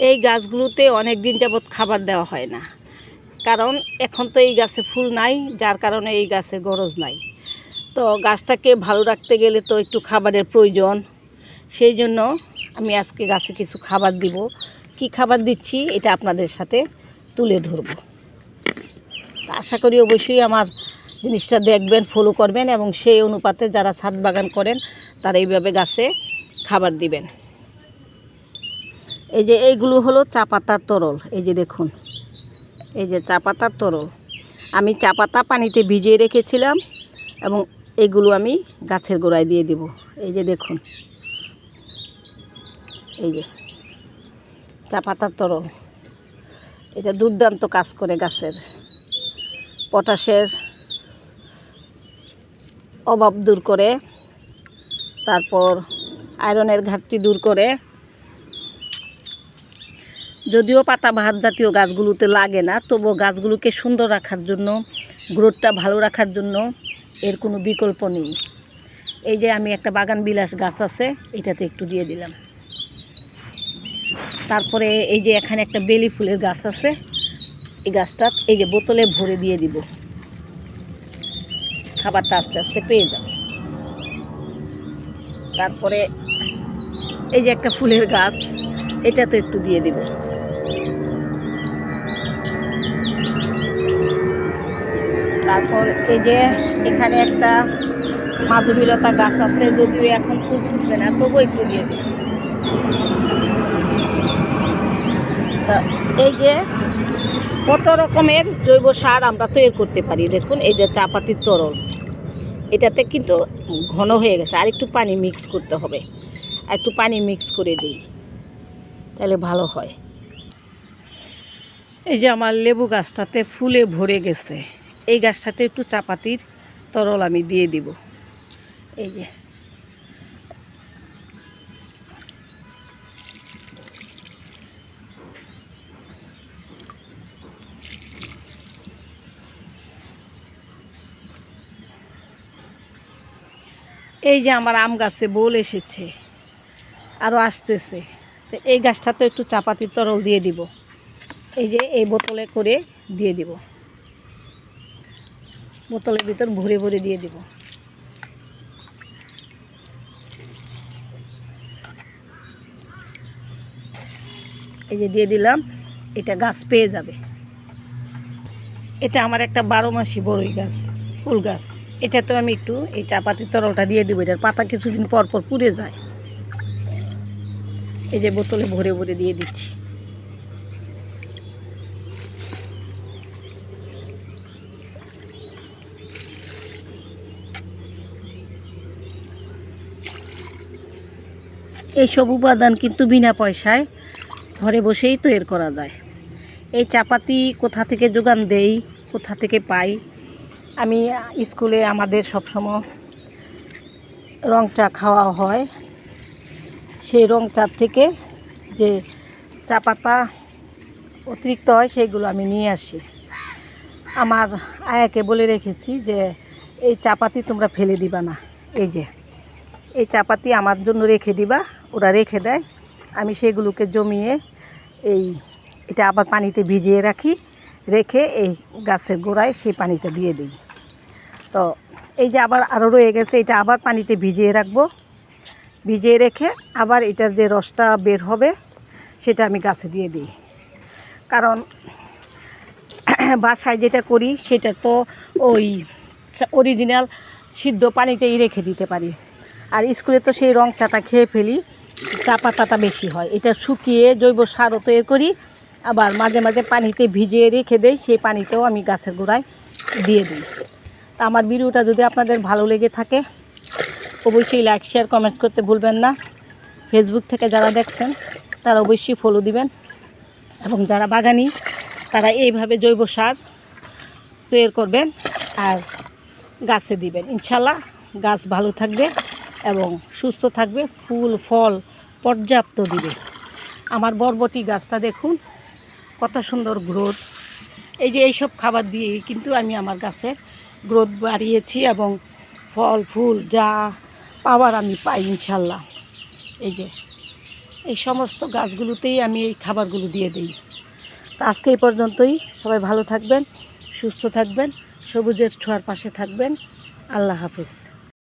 এই গাছগুলোতে অনেক দিন যাবৎ খাবার দেওয়া হয় না। কারণ এখন তো এই গাছে ফুল নাই, যার কারণে এই গাছে গরজ নাই। তো গাছটাকে ভালো রাখতে গেলে তো একটু খাবারের প্রয়োজন। সেই জন্য আমি আজকে গাছে কিছু খাবার দিব। কি খাবার দিচ্ছি এটা আপনাদের সাথে তুলে ধরব। আশা করি অবশ্যই আমার জিনিসটা দেখবেন ফলো করবেন এবং সেই অনুপাতে যারা ছাদ বাগান করেন, তারা এইভাবে গাছে খাবার দিবেন। এই যে এইগুলো হলো চা পাতার তরল, এই যে দেখুন, এই যে চা পাতার তরল। আমি চা পাতা পানিতে ভিজিয়ে রেখেছিলাম এবং এগুলো আমি গাছের গোড়ায় দিয়ে দিব। এই যে দেখুন, এই যে চা পাতার তরল। এটা দুর্দান্ত কাজ করে গাছের। পটাশের অভাব দূর করে, তারপর আয়রনের ঘাটতি দূর করে যদিও পাতা পাতাবাহার জাতীয় গাছগুলোতে লাগে না, তবুও গাছগুলোকে সুন্দর রাখার জন্য, গ্রোথটা ভালো রাখার জন্য এর কোনো বিকল্প নেই। এই যে আমি একটা বাগান বিলাস গাছ আছে, এটাতে একটু দিয়ে দিলাম। তারপরে এই যে এখানে একটা বেলি ফুলের গাছ আছে, এই গাছটা এই যে বোতলে ভরে দিয়ে দিব। খাবারটা আস্তে আস্তে পেয়ে যাবে। তারপরে এই যে একটা ফুলের গাছ এটা তো একটু দিয়ে দিব। তারপর এই যে এখানে একটা মাধবীলতা গাছ আছে, যদিও এখন ফুল ফুটবে না তবুও একটু দিয়ে দিব তা এই যে কত রকমের জৈব সার আমরা তৈরি করতে পারি, দেখুন, এই যে চাপাতির তরল। এটাতে কিন্তু ঘন হয়ে গেছে, আর একটু পানি মিক্স করতে হবে। আর একটু পানি মিক্স করে দিই, তাহলে ভালো হয়। এই যে আমার লেবু গাছটাতে ফুলে ভরে গেছে। এই গাছটাতে একটু চাপাতির তরল আমি দিয়ে দিব। এই যে। এই যে আমার আম গাছে বোল এসেছে আরও আসতেছে। তো এই গাছটাতে একটু চাপাতির তরল দিয়ে দিব। এই যে এই বোতলে করে দিয়ে দিব। বোতলের ভিতর ভরে ভরে দিয়ে দিব। এই যে দিয়ে দিলাম, এটা গাছ পেয়ে যাবে। এটা আমার একটা বারো মাসি বড়ই গাছ, ফুল গাছ। এটা তো আমি একটু এই চাপাতির তরলটা দিয়ে দেবো, এটার পাতা কিছুদিন পর পর পুড়ে যায়। এই যে বোতলে ভরে ভরে দিয়ে দিচ্ছি। এইসব উপাদান কিন্তু বিনা পয়সায় ঘরে বসেই তৈরি করা যায়। এই চাপাতি কোথা থেকে যোগান দেই, কোথা থেকে পাই? আমি স্কুলে আমাদের সবসময় রং চা খাওয়া হয়। সেই রং চা থেকে যে চা পাতা অতিরিক্ত হয়, সেইগুলো আমি নিয়ে আসি। আমার আয়াকে বলে রেখেছি যে, এই চাপাতি তোমরা ফেলে দিবা না। এই যে। এই চাপাতি আমার জন্য রেখে দিবা, ওরা রেখে দেয়। আমি সেগুলোকে জমিয়ে এই, এটা আবার পানিতে ভিজিয়ে রাখি, রেখে এই গাছের গোড়ায় সেই পানিটা দিয়ে দিই। তো এই যে আবার আরও রয়ে গেছে, এটা আবার পানিতে ভিজিয়ে রাখব। ভিজিয়ে রেখে আবার এটার যে রসটা বের হবে, সেটা আমি গাছে দিয়ে দিই। কারণ বাসায় যেটা করি, সেটা তো ওই অরিজিনাল সিদ্ধ পানিটাই রেখে দিতে পারি। আর স্কুলে তো সেই রং চাটা খেয়ে ফেলি চা পাতাটা বেশি হয়। এটা শুকিয়ে জৈব সারও তৈরি করি, আবার মাঝে মাঝে পানিতে ভিজিয়ে রেখে দেই, সেই পানিতেও আমি গাছের গোড়ায় দিয়ে দিই। তা আমার ভিডিওটা যদি আপনাদের ভালো লেগে থাকে, অবশ্যই লাইক শেয়ার কমেন্টস করতে ভুলবেন না। ফেসবুক থেকে যারা দেখছেন, তারা অবশ্যই ফলো দিবেন। এবং যারা বাগানি, তারা এইভাবে জৈব সার তৈরি করবেন আর গাছে দিবেন। ইনশাল্লাহ গাছ ভালো থাকবে। এবং সুস্থ থাকবে, ফুল, ফল পর্যাপ্ত দিবে। আমার বরবটি গাছটা দেখুন, কত সুন্দর গ্রোথ। এই যে এইসব খাবার দিয়েই কিন্তু আমি আমার গাছের গ্রোথ বাড়িয়েছি এবং ফল, ফুল যা পাওয়ার আমি পাই ইনশাল্লাহ। এই যে, এই সমস্ত গাছগুলোতেই আমি এই খাবারগুলো দিয়ে দিই। তো আজকে এই পর্যন্তই। সবাই ভালো থাকবেন, সুস্থ থাকবেন, সবুজের ছোঁয়ার পাশে থাকবেন। আল্লাহ হাফিজ।